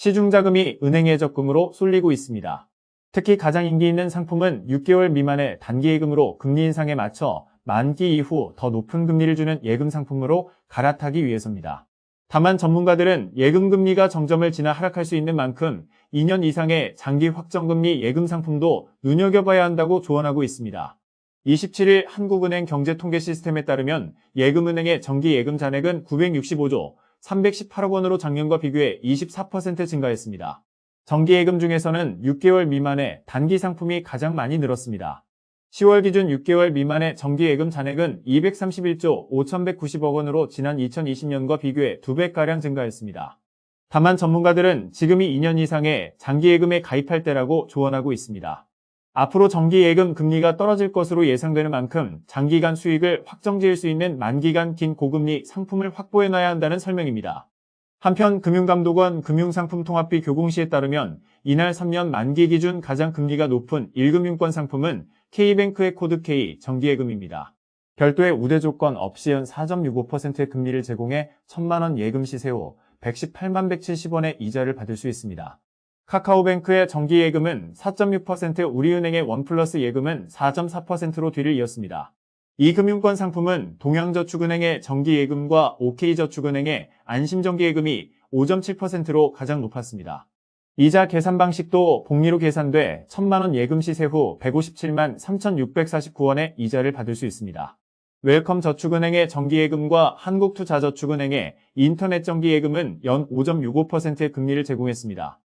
시중자금이 은행의 적금으로 쏠리고 있습니다. 특히 가장 인기 있는 상품은 6개월 미만의 단기예금으로 금리 인상에 맞춰 만기 이후 더 높은 금리를 주는 예금 상품으로 갈아타기 위해서입니다. 다만 전문가들은 예금 금리가 정점을 지나 하락할 수 있는 만큼 2년 이상의 장기 확정금리 예금 상품도 눈여겨봐야 한다고 조언하고 있습니다. 27일 한국은행 경제통계 시스템에 따르면 예금은행의 정기 예금 잔액은 965조 318억 원으로 작년과 비교해 24% 증가했습니다. 정기 예금 중에서는 6개월 미만의 단기 상품이 가장 많이 늘었습니다. 10월 기준 6개월 미만의 정기 예금 잔액은 231조 5,190억 원으로 지난 2020년과 비교해 2배가량 증가했습니다. 다만 전문가들은 지금이 2년 이상의 장기 예금에 가입할 때라고 조언하고 있습니다. 앞으로 정기 예금 금리가 떨어질 것으로 예상되는 만큼 장기간 수익을 확정지을 수 있는 만기간 긴 고금리 상품을 확보해놔야 한다는 설명입니다. 한편 금융감독원 금융상품통합비 교공시에 따르면 이날 3년 만기 기준 가장 금리가 높은 1금융권 상품은 K뱅크의 코드 K 정기예금입니다. 별도의 우대 조건 없이 연 4.65%의 금리를 제공해 1천만원 예금 시 세 후 118만 170원의 이자를 받을 수 있습니다. 카카오뱅크의 정기 예금은 4.6%, 우리은행의 원플러스 예금은 4.4%로 뒤를 이었습니다. 이 금융권 상품은 동양저축은행의 정기 예금과 OK저축은행의 안심정기 예금이 5.7%로 가장 높았습니다. 이자 계산 방식도 복리로 계산돼 1000만원 예금 시세 후 157만 3649원의 이자를 받을 수 있습니다. 웰컴 저축은행의 정기예금과 한국투자저축은행의 인터넷 정기예금은 연 5.65%의 금리를 제공했습니다.